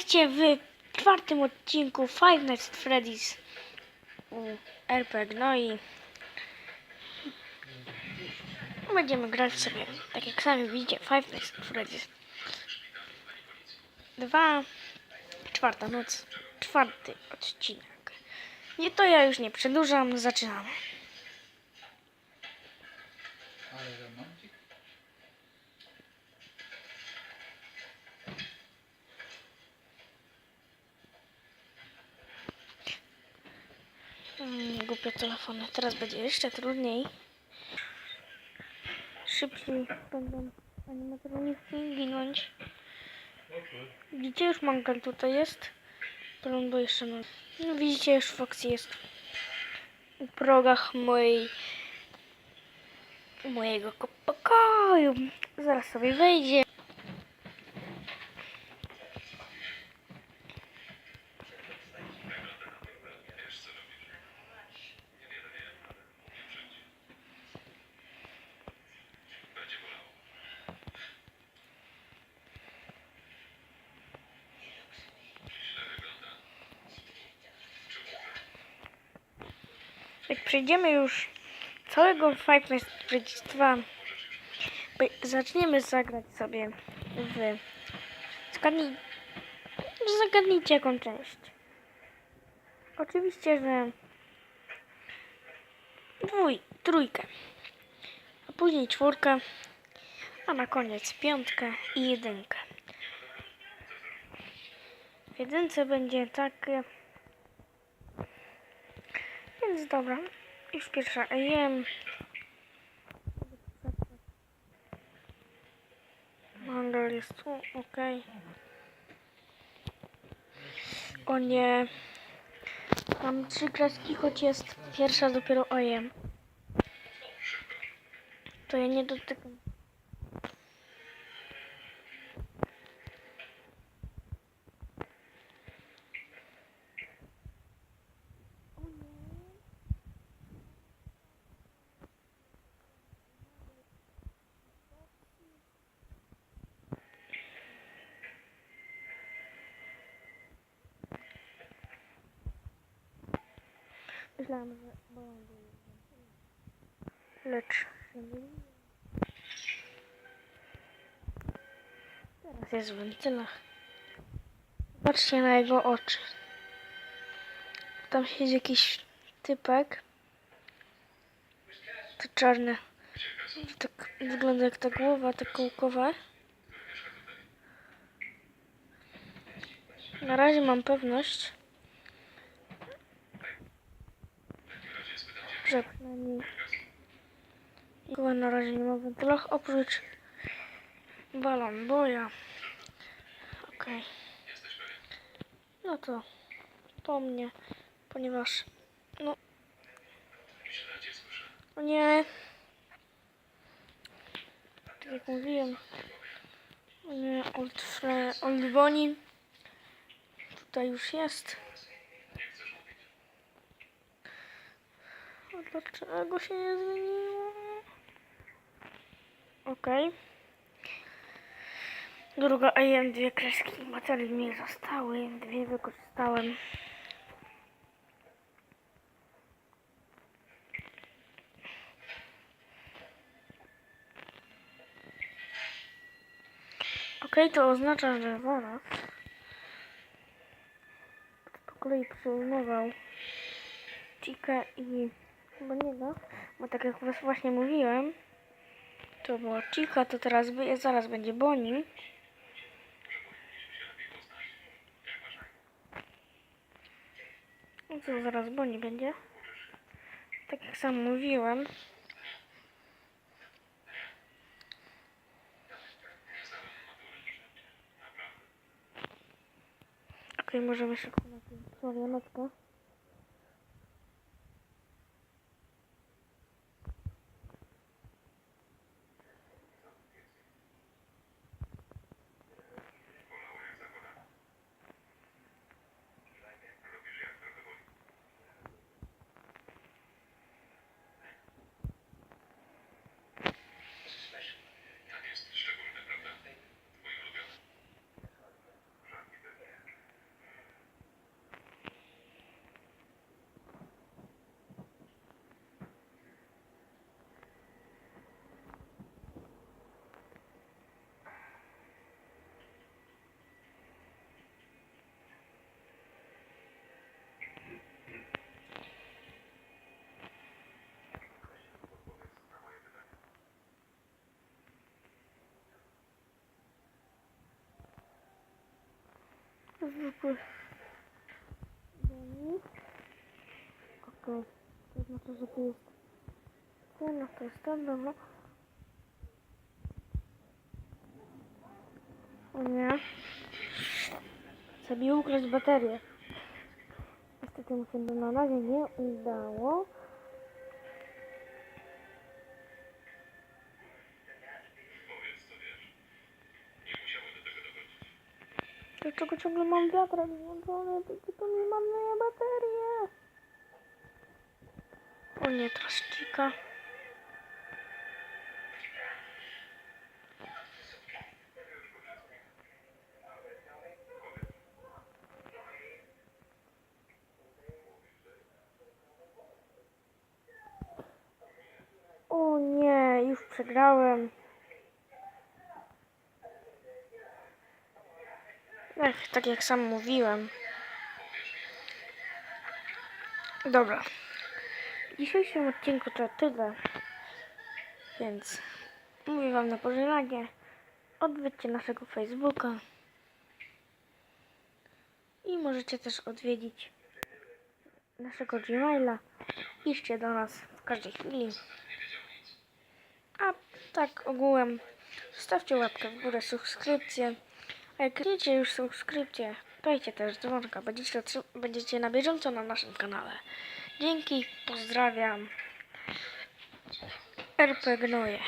Witajcie w czwartym odcinku Five Nights at Freddy's RPG. No i będziemy grać sobie, tak jak sami widzicie, Five Nights at Freddy's. Dwa, czwarta noc, czwarty odcinek. Nie to ja już nie przedłużam, zaczynamy. Ale głupie telefony. Teraz będzie jeszcze trudniej. Szybciej będą animatroniki ginąć. Widzicie, już mangal tutaj jest. Prąd, bo jeszcze no. no. Widzicie, już Foxy jest u progach mojej mojego ko- pokoju. Zaraz sobie wejdzie. Jak przejdziemy już całego Five Nights at Freddy's 2, by- zaczniemy zagrać sobie w... Zgadnij... Zagadnijcie jaką część. Oczywiście, że... Dwój, trójkę. A później czwórkę. A na koniec piątkę i jedynkę. W jedynce będzie takie... Więc dobra. Już pierwsza AM. Mangal jest tu, okej. O nie. Mam trzy kreski, choć jest pierwsza dopiero AM. To ja nie dotykam. Myślałam, że bolą Lecz. Teraz jest w. Patrzcie na jego oczy. Tam siedzi jakiś typek. To czarne. Tak wygląda jak ta głowa, ta kołkowa. Na razie mam pewność, że przynajmniej głowa na razie nie ma w wentylach, oprócz balon boja. Okej. No to po mnie, ponieważ no o nie tak jak mówiłem o nie, Old, Fre Old Bonnie tutaj już jest dlaczego się nie zmieniło? Okej. Druga AM, dwie kreski. Materii mi zostały, dwie wykorzystałem. Ok, to oznacza, że zaraz po kolei przyjmował Chica i bo tak jak was właśnie mówiłem, to była Chica, to teraz zaraz będzie Bonnie. No co zaraz Bonnie będzie? Tak jak sam mówiłem. Okej, możemy szybko na tym. Zwykły. Okej. To znaczy, że tu jest ten, a to jest ten, dobra. O nie. Sobie ukraść baterię. Niestety mu się to na razie nie udało. Dlaczego ciągle mam wiatrak włączony, tylko nie mam na baterię? O nie, teraz cika. O nie, już przegrałem. Ech, tak jak sam mówiłem. Dobra. W dzisiejszym odcinku to tyle. Więc mówię wam na pożegnanie. Odwiedźcie naszego Facebooka. I możecie też odwiedzić naszego Gmaila. Piszcie do nas w każdej chwili. A tak ogółem stawcie łapkę w górę, subskrypcję. Klikniecie już subskrypcję, dajcie też dzwonka. Będziecie, będziecie na bieżąco na naszym kanale. Dzięki, pozdrawiam. RP Gnoje.